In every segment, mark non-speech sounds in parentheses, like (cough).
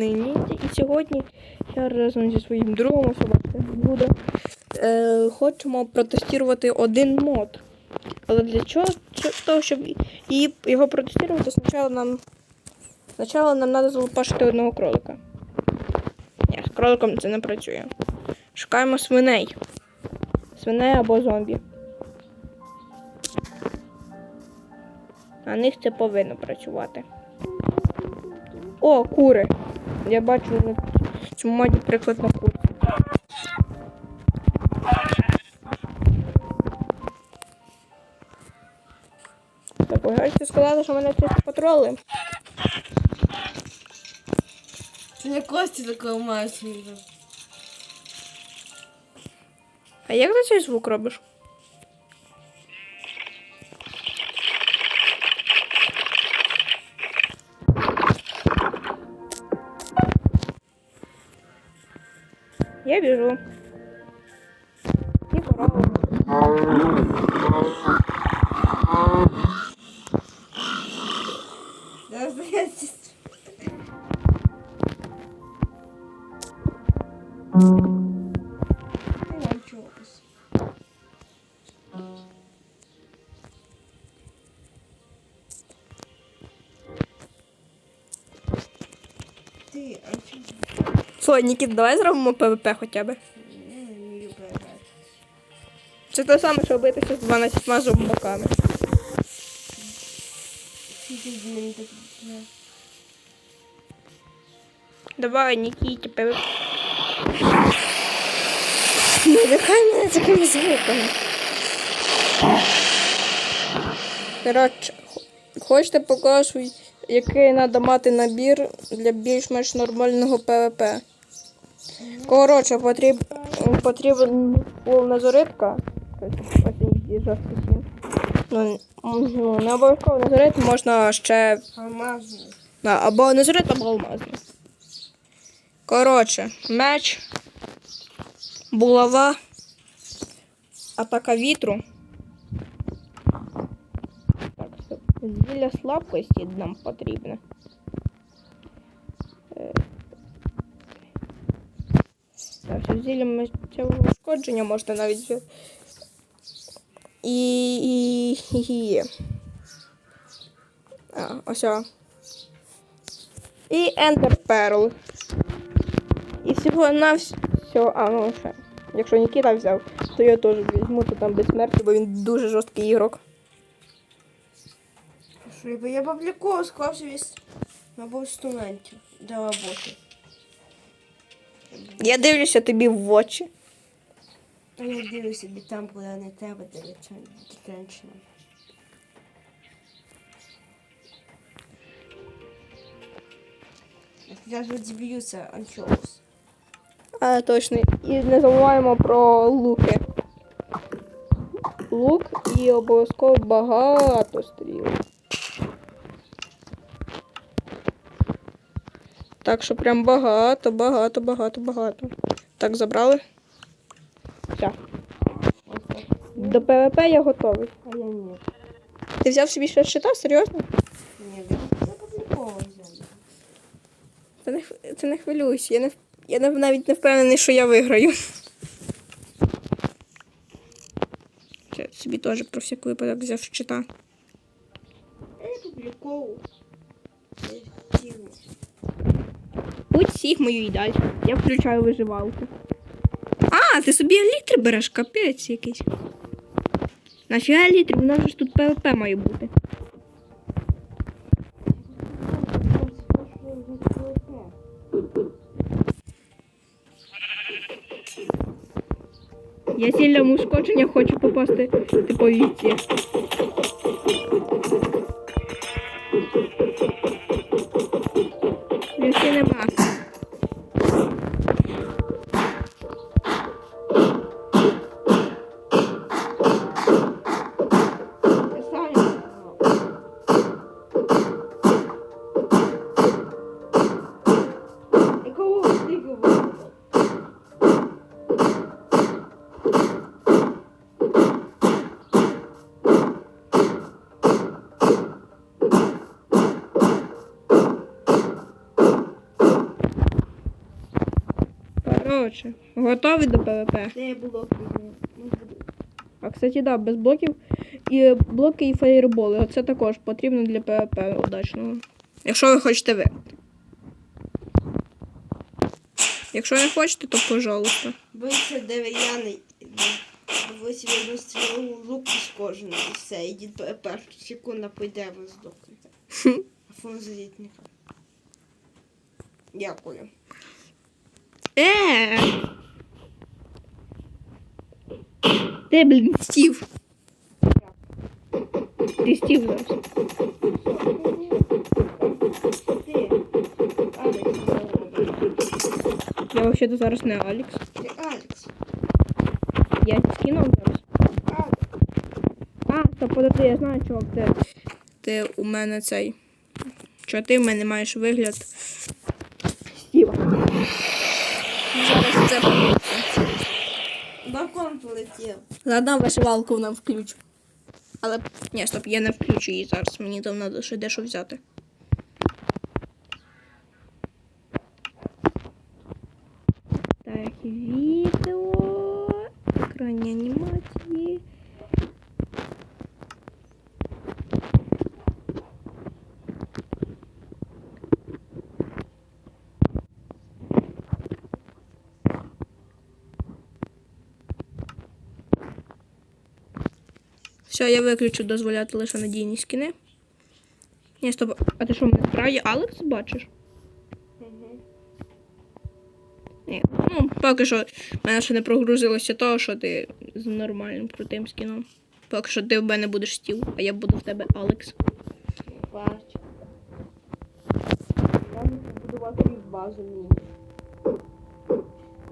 Нині і сьогодні я разом зі своїм другом буде е, хочемо протестувати один мод. Але для чого? Для того, щоб її, його протестувати, спочатку нам спочатку нам треба залупашити одного кролика. Ні, з кроликом це не працює. Шукаємо свиней. Свиней або зомбі. На них це повинно працювати. О, кури. Я бачу на цьому моді приклад на кур. Так, ви сказали, що мене чисто патроли. Це не Костя такого мають. А як ти цей звук робиш? Я бежу. И корову. Ти. Слухай, Нікіт, давай зробимо ПВП хоча б. Це те саме, що битися з 12 зомбаками. Давай, Нікіті, ПВП. Не лякай мене такими звуками. Коротше, хочете покажу, який треба мати набір для більш-менш нормального ПВП. Коротше, потріб, потрібен полнозоритка. Ось. Ну, ну, не обов'язково назорит, можна ще Алмазний. Або назорит, або алмазний. Коротше, меч, булава, атака вітру. Так, стоп. Зілля слабкості нам потрібне. Зілля мечевого ушкодження можна навіть взяти. І, і. А, ось. о. І Ender Pearl. І всього на все. А, ну ще. Якщо Нікіта взяв, то я теж візьму, то там безсмертний, бо він дуже жорсткий ігрок. Що я, публікував, склався весь набор інструментів для роботи. Я дивлюся тобі в очі. Та я дивлюся, де там, куди не треба дивитися дитячно. Я ж розіб'юся анчоус. А, точно. І не забуваємо про луки. Лук і обов'язково багато стріл. Так що прям багато, багато, багато, багато. Так, забрали? Все. До ПВП я готовий. А я ні. Ти взяв собі ще щита? Серйозно? Ні, я публіковав взяв. Це не, це не хвилюйся. Я, не, я не, навіть не впевнений, що я виграю. Це собі теж про всяк випадок взяв щита. Я публіковав. Будь всіх мою їдаль. Я включаю виживалку. А, ти собі літри береш, капець якийсь. Нафіга літри? У нас ж тут ПВП має бути. Я сильному ушкодження хочу попасти типу віці. Коротше, готові до ПВП. Блок візьму? Ну. А кстати, да, без блоків і блоки і фаєрболи. Оце також потрібно для ПВП удачного. Якщо ви хочете ви. Якщо не хочете, то пожалуйста. Бийся дерев'яний. Ви собі розстрілили лук із кожного і все. Ідіть по першу секунду пойде ви здохнете. (laughs) Фон зрітника. Дякую. Е. Ти, блін, стів. Ти стів зараз. Алекс. Я взагалі зараз не Алікс. Ти Алекс. Я скинув зараз. А, стоп, подожди, я знаю, чувак, ти, ти у мене цей. Що ти в мене маєш вигляд. Стіва. Зараз це Балкон полетів. Ладно, вишивалку нам включу. Але ні, стоп, я не включу її зараз. Мені там треба ще дещо взяти. Так, відео. Екрані анімації. Все, я виключу дозволяти лише надійні скини. Ні, стоп, а ти що, мене справді Алекс бачиш? Ні. Ну, поки що в мене ще не прогрузилося того, що ти з нормальним крутим скіном. Поки що ти в мене будеш стіл, а я буду в тебе Алекс. Бачу. Я не побудувати їх базу мені.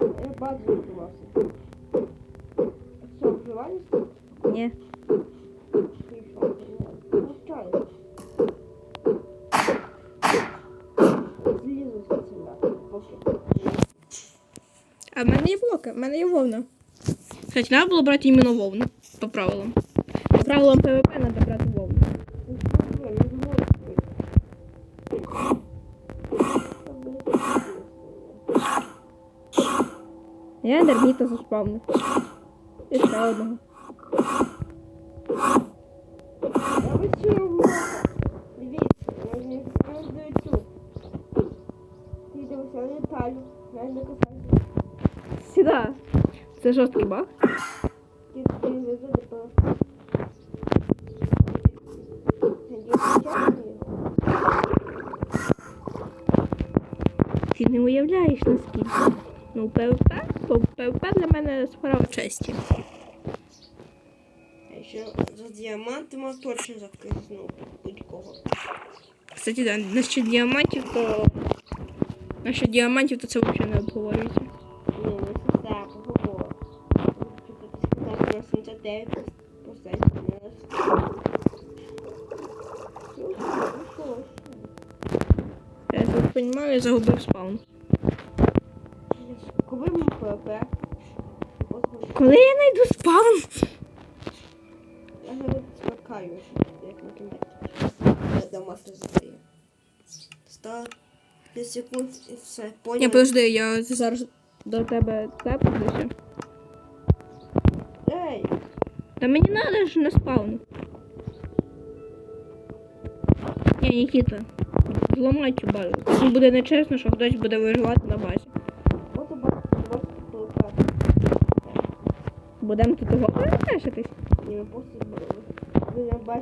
Я базу будував собі. А що, вживаєш? Ні. А в мене є блоки, в мене є вовна. Кстати, треба було брати іменно вовну. По правилам. По правилам ПВП треба брати вовну. Ну. Я дерміта заспавнив. І ще одного. Я би цього Дивіться, я не роздаю тут. Ти дивишся, я літаю. Я. Сюда. Це жорсткий баг. Ти не уявляєш наскільки. Ну, ПВП, ПВП для мене справа честі. А ще за діамантами точно закризну будь-кого. Кстати, да, насчет діамантів, то. Насчет діамантів, то це взагалі не обговорюється. Ні, не сестра, поговорю. Що ти сказав, на 79 процентів. Ну що ж. Я так розумію, я загубив спаун. Коли ми ПВП? Коли я знайду спаун? Я навіть смакаю, як на кінець. Я до мастер задаю. Стало 5 секунд і все. Ні, подожди, я зараз до тебе тепнуся. Ей! Та мені треба ж на спаун. Ні, Нікіта, зламай цю базу. Це буде нечесно, що хтось буде виживати на базі. От у вас. Будемо тут його перетешитись. Ні, ми просто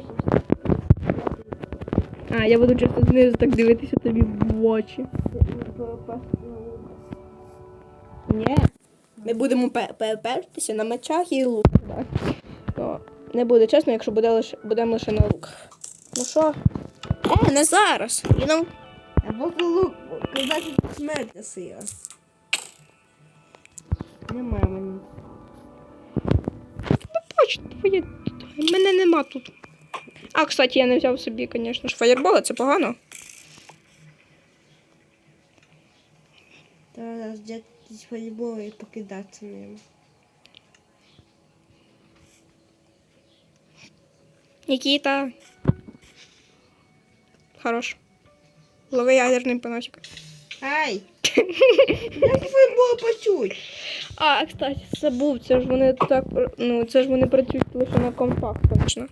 що А, я буду чисто знизу так дивитися тобі в очі. Ні. Ми будемо пертися на мечах і лук. Ну, не буде чесно, якщо буде лише, будемо лише на лук. Ну що? Е, не зараз. І нам Або лук, казати смерть сила. Немає мені. точно твоє. Мене нема тут. А, кстати, я не взяв собі, звісно ж, фаєрбола, це погано. Треба взяти фейболи і покидатися ними. Нікіта. Хорош. Лови ядерний поносик. Ай! (laughs) Як було почуть? А, кстати, забув, це ж вони так, ну, це ж вони працюють лише на компах, точно.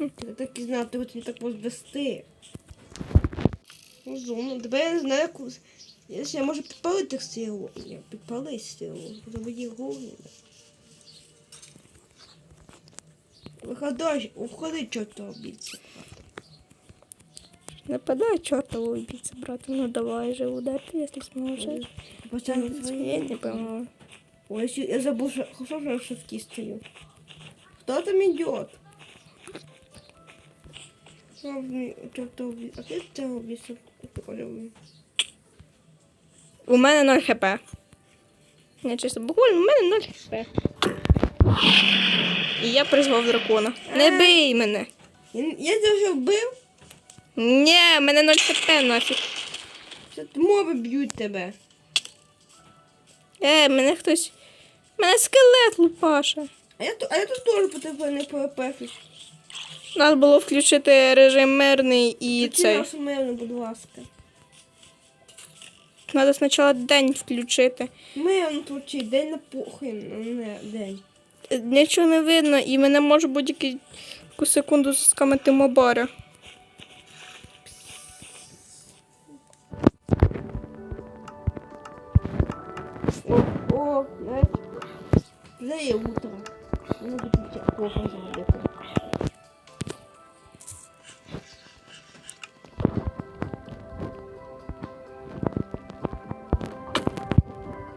Я так і знав, ти от не так можеш вести. Розумно. Тепер я не знаю, яку. Я ще можу підпалити силу. Ні, підпали силу. Заводі голову. Виходи, входи, чорта обіця. Нападай чортову убийца, брат. Ну давай же, ударь, если сможешь. Почали Я не понимаю. Ой, я- я забыл, что что я в шифте стою. Кто там идет? Це? У мене 0 хп. Не чисто буквально, у мене 0 хп. І я призвав дракона. Не бий мене. Я, я тебе вже вбив? Ні, в мене 0 хп нафіг. Це моби б'ють тебе. Е, мене хтось. Мене скелет лупаша. А я, а я тут теж по тебе не ПВП. Надо було включити режим мирний і Включи цей. нашу мирну, будь ласка. Надо спочатку день включити. Мирну включи, день на похуй, ну не день. Нічого не видно, і мене може будь-яку секунду заскамити мобара. О, о, навіть вже є утро. Ну, тут плохо зробити.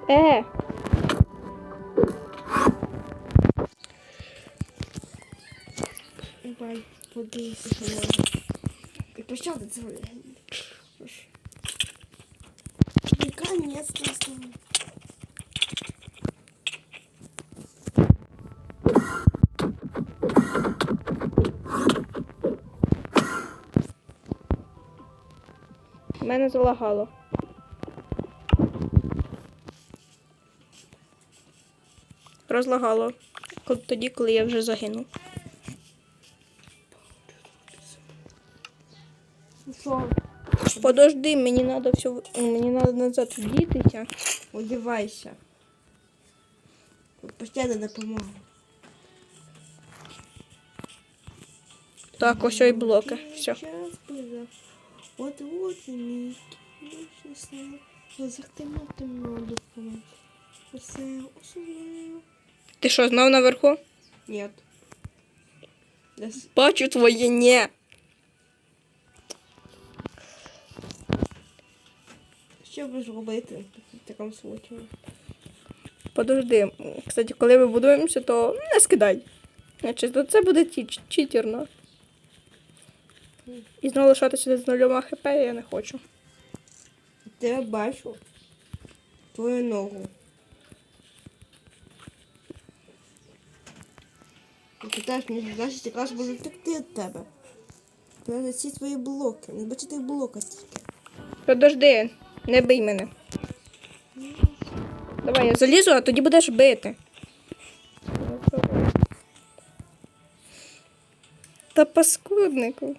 Е, Давай, подивися, що можна. Почати це. Що ж. Наконец-то стало. мене залагало. Розлагало. Тоді, коли я вже загинув. Ну що, Подожди, мені треба все. Мені треба назад вдітися. одівайся. Постійно допомога. Так, ось і блоки. Все. От от мій. Вічно сне. Розахтимо темно допомог. Ти що, знов наверху? Десь Бачу твоє ні. Що будеш робити в такому случаї? Подожди. Кстати, коли ми будуємося, то не скидай. Значить, то це буде читерно. І знову лишатися з нульома хп я не хочу. Ти бачу твою ногу. Ти теж не значить, якраз може втекти від тебе. Треба ці твої блоки. Не бачити блока тільки. Подожди, не бий мене. Давай я залізу, а тоді будеш бити. Та паскуднику.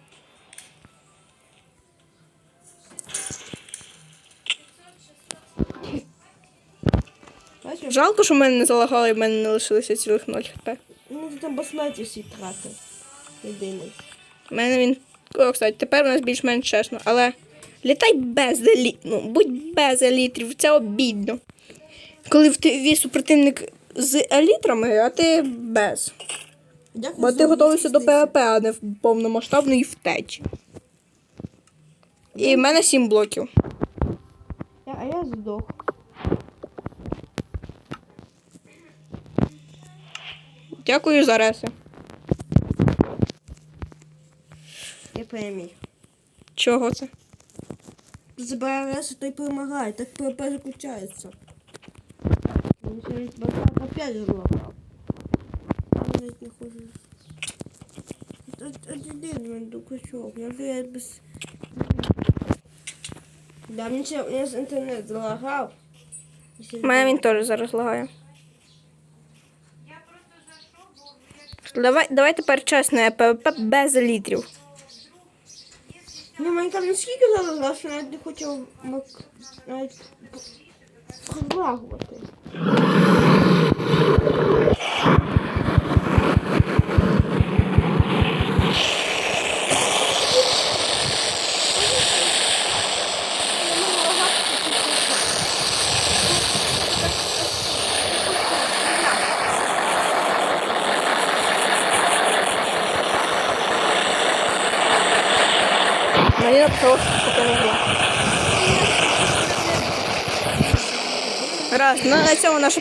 Жалко, що в мене не залагало і в мене не лишилося цілих 0 хп. Ти там басметі всі тратив. Єдиний. У мене він. О, кстати, тепер у нас більш-менш чесно, але літай без еліт. Ну, будь без елітрів, це обідно. Коли в твій супротивник з елітрами, а ти без. Дякую Бо ти готовишся до. ПВП, а не в повномасштабної втечі. І в мене 7 блоків. Я- А я здох. Дякую за реси. Я переміг. Чого це? Забирай раз, то й перемагає. Так базара опять залагав. Я навіть не хочу. Один дукачок. Я вже без... Да, мені ще інтернет залагав. Мене він теж зараз лагає. Давай, давай тепер чесно, ПВП без літрів. Ну, Майнкрафт наскільки залазав, що навіть не мак- навіть злагувати. Мені написало, що поки не грі. Раз, на цьому наша